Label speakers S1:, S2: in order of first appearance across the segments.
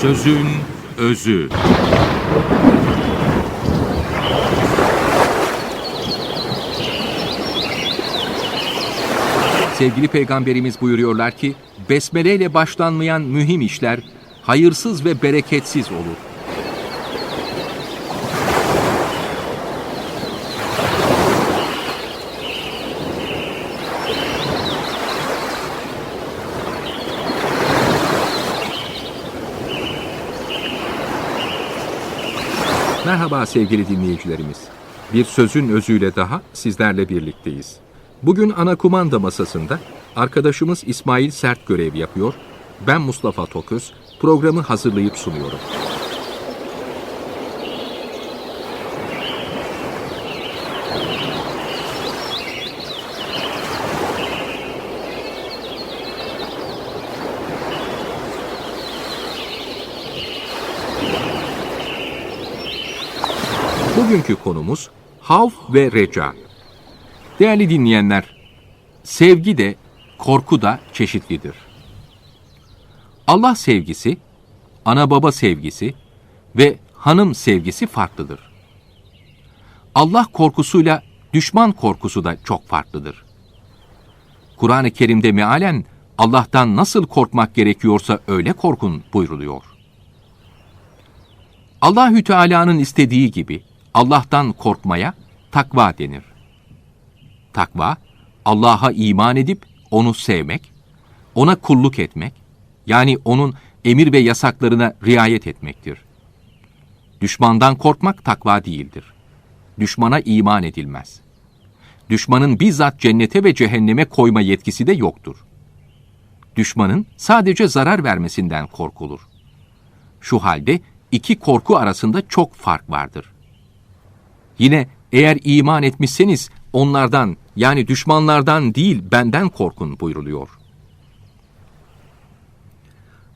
S1: Sözün özü. Sevgili peygamberimiz buyuruyorlar ki, besmele ile başlanmayan mühim işler hayırsız ve bereketsiz olur. Merhaba sevgili dinleyicilerimiz. Bir sözün özüyle daha sizlerle birlikteyiz. Bugün ana kumanda masasında arkadaşımız İsmail Sert görev yapıyor. Ben Mustafa Toköz programı hazırlayıp sunuyorum. Bugünkü konumuz havf ve reca. Değerli dinleyenler, sevgi de korku da çeşitlidir. Allah sevgisi, ana baba sevgisi ve hanım sevgisi farklıdır. Allah korkusuyla düşman korkusu da çok farklıdır. Kur'an-ı Kerim'de mealen Allah'tan nasıl korkmak gerekiyorsa öyle korkun buyruluyor. Allahü Teala'nın istediği gibi Allah'tan korkmaya takva denir. Takva, Allah'a iman edip onu sevmek, ona kulluk etmek, yani onun emir ve yasaklarına riayet etmektir. Düşmandan korkmak takva değildir. Düşmana iman edilmez. Düşmanın bizzat cennete ve cehenneme koyma yetkisi de yoktur. Düşmanın sadece zarar vermesinden korkulur. Şu halde iki korku arasında çok fark vardır. Yine eğer iman etmişseniz onlardan yani düşmanlardan değil benden korkun buyruluyor.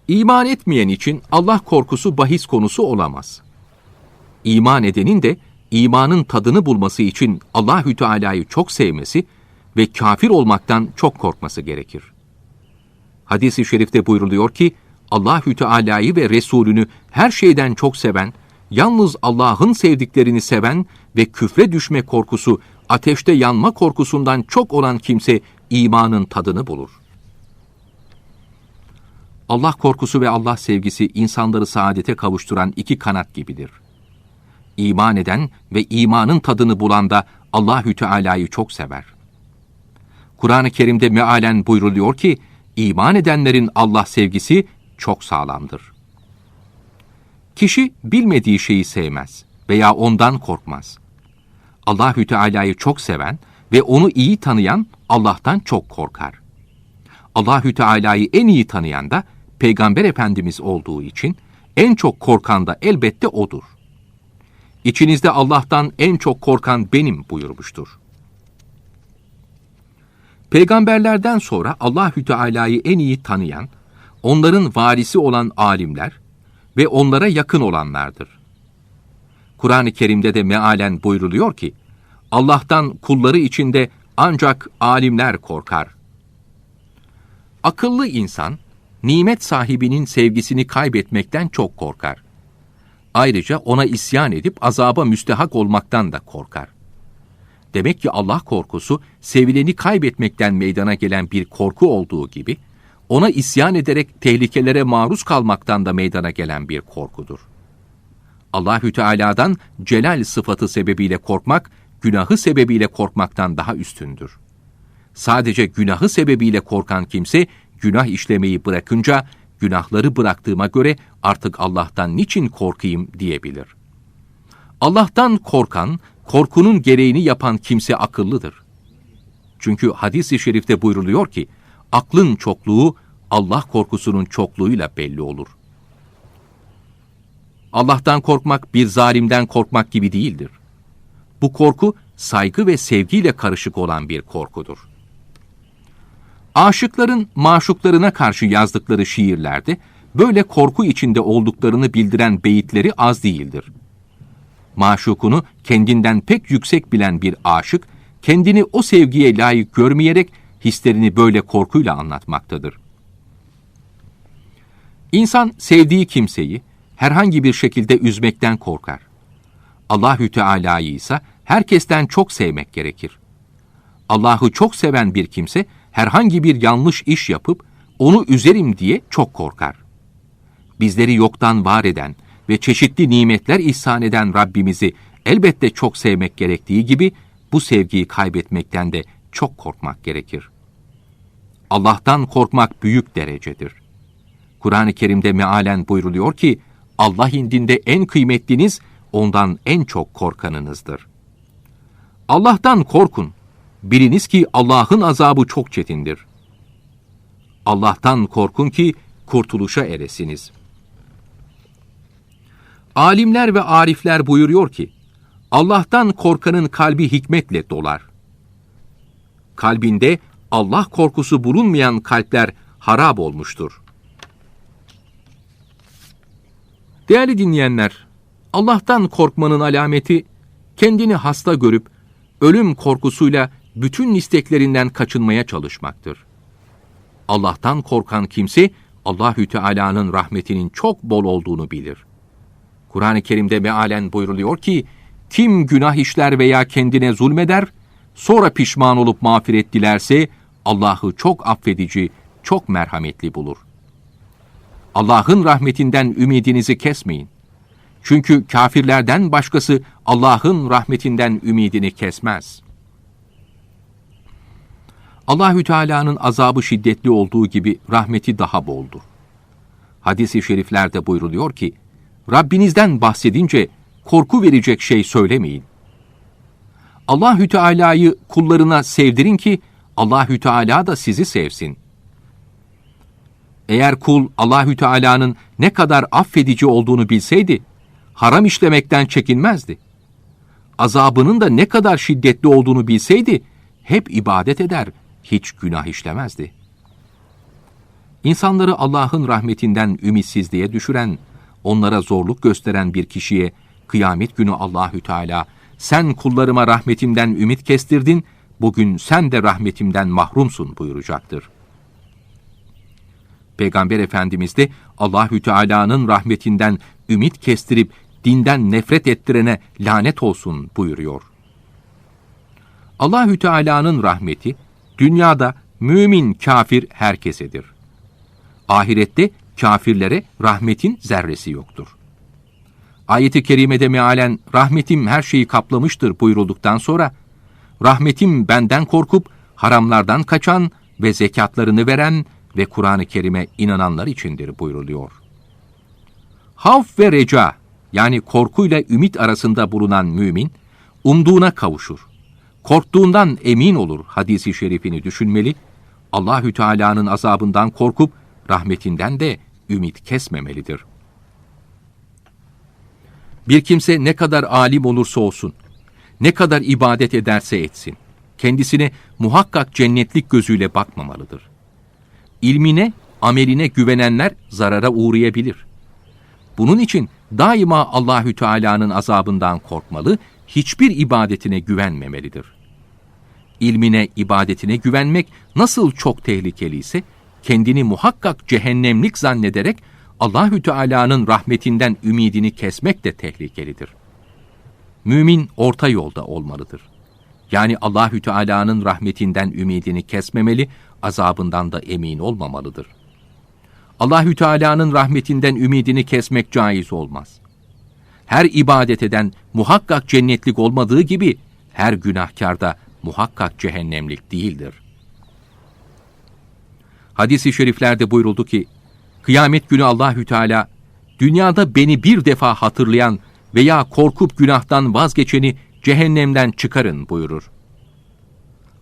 S1: İman etmeyen için Allah korkusu bahis konusu olamaz. İman edenin de imanın tadını bulması için Allahü Teala'yı çok sevmesi ve kafir olmaktan çok korkması gerekir. Hadis-i şerifte buyruluyor ki Allahü Teala'yı ve Resulünü her şeyden çok seven, yalnız Allah'ın sevdiklerini seven ve küfre düşme korkusu, ateşte yanma korkusundan çok olan kimse imanın tadını bulur. Allah korkusu ve Allah sevgisi insanları saadete kavuşturan iki kanat gibidir. İman eden ve imanın tadını bulan da Allahü Teala'yı çok sever. Kur'an-ı Kerim'de mealen buyruluyor ki, iman edenlerin Allah sevgisi çok sağlamdır. Kişi bilmediği şeyi sevmez veya ondan korkmaz. Allahü Teala'yı çok seven ve onu iyi tanıyan Allah'tan çok korkar. Allahü Teala'yı en iyi tanıyan da Peygamber Efendimiz olduğu için en çok korkan da elbette odur. İçinizde Allah'tan en çok korkan benim buyurmuştur. Peygamberlerden sonra Allahü Teala'yı en iyi tanıyan, onların varisi olan alimler ve onlara yakın olanlardır. Kur'an-ı Kerim'de de mealen buyruluyor ki, Allah'tan kulları içinde ancak alimler korkar. Akıllı insan, nimet sahibinin sevgisini kaybetmekten çok korkar. Ayrıca ona isyan edip azaba müstehak olmaktan da korkar. Demek ki Allah korkusu, sevileni kaybetmekten meydana gelen bir korku olduğu gibi, ona isyan ederek tehlikelere maruz kalmaktan da meydana gelen bir korkudur. Allahü Teala'dan celal sıfatı sebebiyle korkmak, günahı sebebiyle korkmaktan daha üstündür. Sadece günahı sebebiyle korkan kimse, günah işlemeyi bırakınca, günahları bıraktığıma göre artık Allah'tan niçin korkayım diyebilir. Allah'tan korkan, korkunun gereğini yapan kimse akıllıdır. Çünkü hadis-i şerifte buyruluyor ki, aklın çokluğu Allah korkusunun çokluğuyla belli olur. Allah'tan korkmak bir zalimden korkmak gibi değildir. Bu korku saygı ve sevgiyle karışık olan bir korkudur. Aşıkların maşuklarına karşı yazdıkları şiirlerde böyle korku içinde olduklarını bildiren beyitleri az değildir. Maşukunu kendinden pek yüksek bilen bir aşık, kendini o sevgiye layık görmeyerek hislerini böyle korkuyla anlatmaktadır. İnsan sevdiği kimseyi herhangi bir şekilde üzmekten korkar. Allahü Teala'yı ise herkesten çok sevmek gerekir. Allah'ı çok seven bir kimse herhangi bir yanlış iş yapıp onu üzerim diye çok korkar. Bizleri yoktan var eden ve çeşitli nimetler ihsan eden Rabbimizi elbette çok sevmek gerektiği gibi bu sevgiyi kaybetmekten de çok korkmak gerekir. Allah'tan korkmak büyük derecedir. Kur'an-ı Kerim'de mealen buyruluyor ki, Allah indinde en kıymetliniz, ondan en çok korkanınızdır. Allah'tan korkun. Biliniz ki Allah'ın azabı çok çetindir. Allah'tan korkun ki kurtuluşa eresiniz. Alimler ve arifler buyuruyor ki, Allah'tan korkanın kalbi hikmetle dolar. Kalbinde Allah korkusu bulunmayan kalpler harap olmuştur. Değerli dinleyenler, Allah'tan korkmanın alameti, kendini hasta görüp, ölüm korkusuyla bütün isteklerinden kaçınmaya çalışmaktır. Allah'tan korkan kimse, Allahü Teala'nın rahmetinin çok bol olduğunu bilir. Kur'an-ı Kerim'de mealen buyruluyor ki, kim günah işler veya kendine zulmeder, sonra pişman olup mağfiret dilerse, Allah'ı çok affedici, çok merhametli bulur. Allah'ın rahmetinden ümidinizi kesmeyin. Çünkü kafirlerden başkası Allah'ın rahmetinden ümidini kesmez. Allahü Teala'nın azabı şiddetli olduğu gibi rahmeti daha boldur. Hadis-i şeriflerde buyruluyor ki, Rabbinizden bahsedince korku verecek şey söylemeyin. Allahü Teala'yı kullarına sevdirin ki Allahü Teala da sizi sevsin. Eğer kul Allahü Teala'nın ne kadar affedici olduğunu bilseydi, haram işlemekten çekinmezdi. Azabının da ne kadar şiddetli olduğunu bilseydi, hep ibadet eder, hiç günah işlemezdi. İnsanları Allah'ın rahmetinden ümitsizliğe düşüren, onlara zorluk gösteren bir kişiye kıyamet günü Allahü Teala sen kullarıma rahmetimden ümit kestirdin, bugün sen de rahmetimden mahrumsun buyuracaktır. Peygamber Efendimiz de Allahü Teala'nın rahmetinden ümit kestirip dinden nefret ettirene lanet olsun buyuruyor. Allahü Teala'nın rahmeti dünyada mümin kafir herkesedir. Ahirette kafirlere rahmetin zerresi yoktur. Ayet-i kerimede mealen rahmetim her şeyi kaplamıştır buyurulduktan sonra rahmetim benden korkup haramlardan kaçan ve zekatlarını veren ve Kur'an-ı Kerim'e inananlar içindir buyruluyor. Havf ve reca yani korkuyla ümit arasında bulunan mümin umduğuna kavuşur. Korktuğundan emin olur hadisi şerifini düşünmeli. Allahü Teala'nın azabından korkup rahmetinden de ümit kesmemelidir. Bir kimse ne kadar alim olursa olsun, ne kadar ibadet ederse etsin, kendisine muhakkak cennetlik gözüyle bakmamalıdır. İlmine, ameline güvenenler zarara uğrayabilir. Bunun için daima Allahü Teala'nın azabından korkmalı, hiçbir ibadetine güvenmemelidir. İlmine, ibadetine güvenmek nasıl çok tehlikeliyse, kendini muhakkak cehennemlik zannederek Allahü Teala'nın rahmetinden ümidini kesmek de tehlikelidir. Mümin orta yolda olmalıdır. Yani Allahü Teala'nın rahmetinden ümidini kesmemeli, azabından da emin olmamalıdır. Allahü Teala'nın rahmetinden ümidini kesmek caiz olmaz. Her ibadet eden muhakkak cennetlik olmadığı gibi her günahkar da muhakkak cehennemlik değildir. Hadis-i şeriflerde buyuruldu ki, Kıyamet günü Allahü Teala dünyada beni bir defa hatırlayan veya korkup günahtan vazgeçeni cehennemden çıkarın buyurur.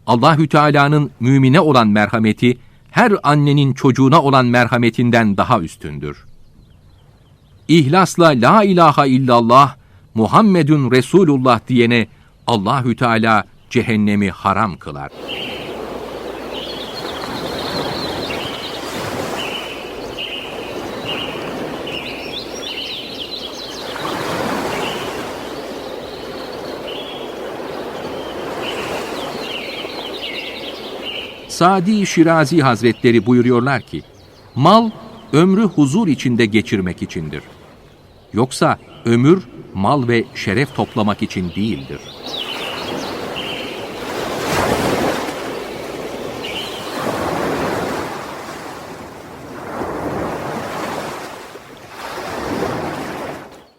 S1: Allahü Teala'nın mümine olan merhameti her annenin çocuğuna olan merhametinden daha üstündür. İhlasla la ilahe illallah Muhammedun Resulullah diyene Allahü Teala cehennemi haram kılar. Sadi Şirazi Hazretleri buyuruyorlar ki, mal ömrü huzur içinde geçirmek içindir. Yoksa ömür mal ve şeref toplamak için değildir.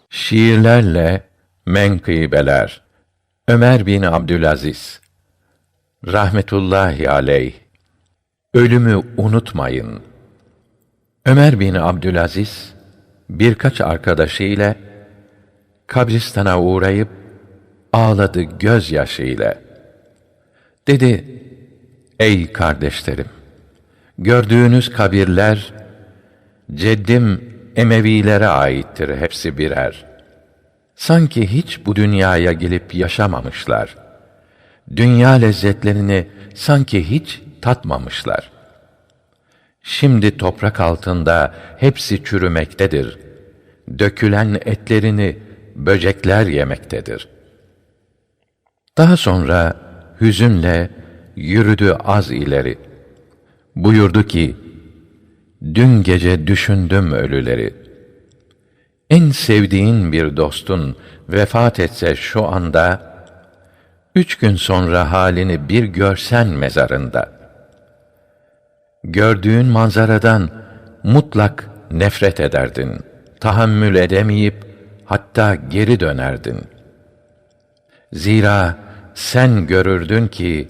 S2: Şiirlerle menkıbeler Ömer bin Abdülaziz Rahmetullahi aleyh Ölümü unutmayın. Ömer bin Abdülaziz birkaç arkadaşı ile kabristana uğrayıp ağladı gözyaşı ile. Dedi, ey kardeşlerim, gördüğünüz kabirler, ceddim Emevilere aittir hepsi birer. Sanki hiç bu dünyaya gelip yaşamamışlar. Dünya lezzetlerini sanki hiç tatmamışlar. Şimdi toprak altında hepsi çürümektedir. Dökülen etlerini böcekler yemektedir. Daha sonra hüzünle yürüdü az ileri. Buyurdu ki, Dün gece düşündüm ölüleri. En sevdiğin bir dostun vefat etse şu anda, üç gün sonra halini bir görsen mezarında. Gördüğün manzaradan mutlak nefret ederdin. Tahammül edemeyip hatta geri dönerdin. Zira sen görürdün ki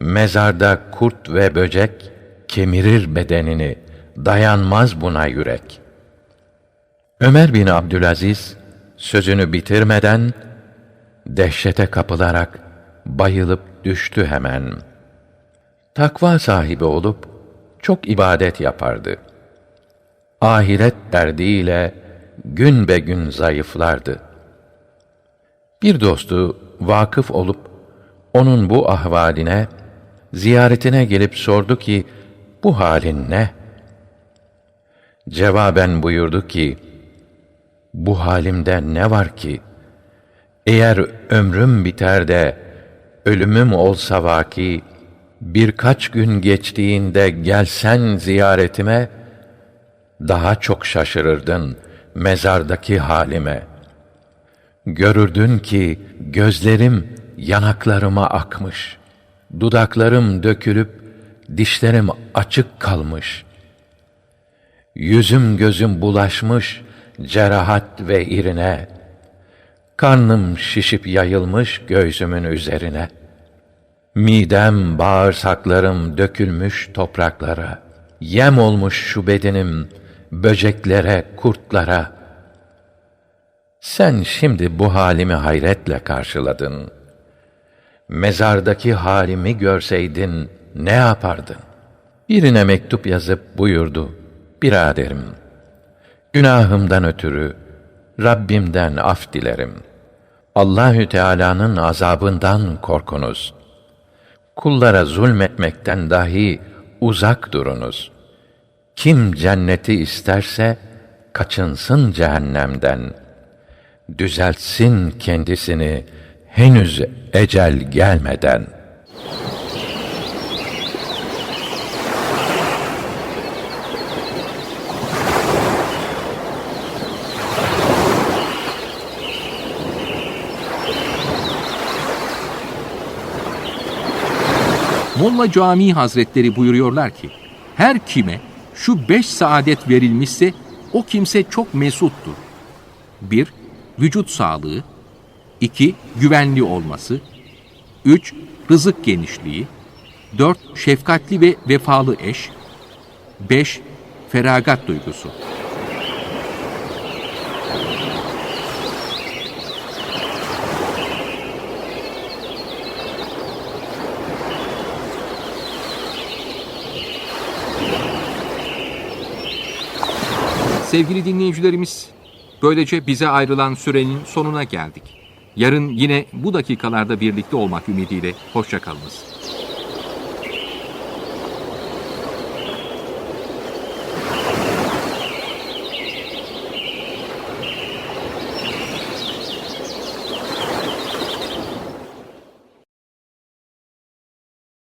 S2: mezarda kurt ve böcek kemirir bedenini, dayanmaz buna yürek. Ömer bin Abdülaziz sözünü bitirmeden dehşete kapılarak bayılıp düştü hemen. Takva sahibi olup çok ibadet yapardı. Ahiret derdiyle gün be gün zayıflardı. Bir dostu vakıf olup onun bu ahvaline ziyaretine gelip sordu ki bu halin ne? Cevaben buyurdu ki, bu halimde ne var ki? Eğer ömrüm biter de, ölümüm olsa vaki, birkaç gün geçtiğinde gelsen ziyaretime, daha çok şaşırırdın mezardaki halime. Görürdün ki gözlerim yanaklarıma akmış, dudaklarım dökülüp dişlerim açık kalmış.'' Yüzüm gözüm bulaşmış cerahat ve irine. Karnım şişip yayılmış göğsümün üzerine. Midem, bağırsaklarım dökülmüş topraklara. Yem olmuş şu bedenim böceklere, kurtlara. Sen şimdi bu halimi hayretle karşıladın. Mezardaki halimi görseydin ne yapardın? Birine mektup yazıp buyurdu. Biraderim, günahımdan ötürü Rabbimden af dilerim. Allahü Teala'nın azabından korkunuz. Kullara zulmetmekten dahi uzak durunuz. Kim cenneti isterse kaçınsın cehennemden. Düzeltsin kendisini henüz ecel gelmeden.''
S1: Molla Camii Hazretleri buyuruyorlar ki, her kime şu beş saadet verilmişse o kimse çok mesuttur. 1. Vücut sağlığı 2. Güvenli olması 3. Rızık genişliği 4. Şefkatli ve vefalı eş 5. Feragat duygusu Sevgili dinleyicilerimiz, böylece bize ayrılan sürenin sonuna geldik. Yarın yine bu dakikalarda birlikte olmak ümidiyle hoşçakalınız.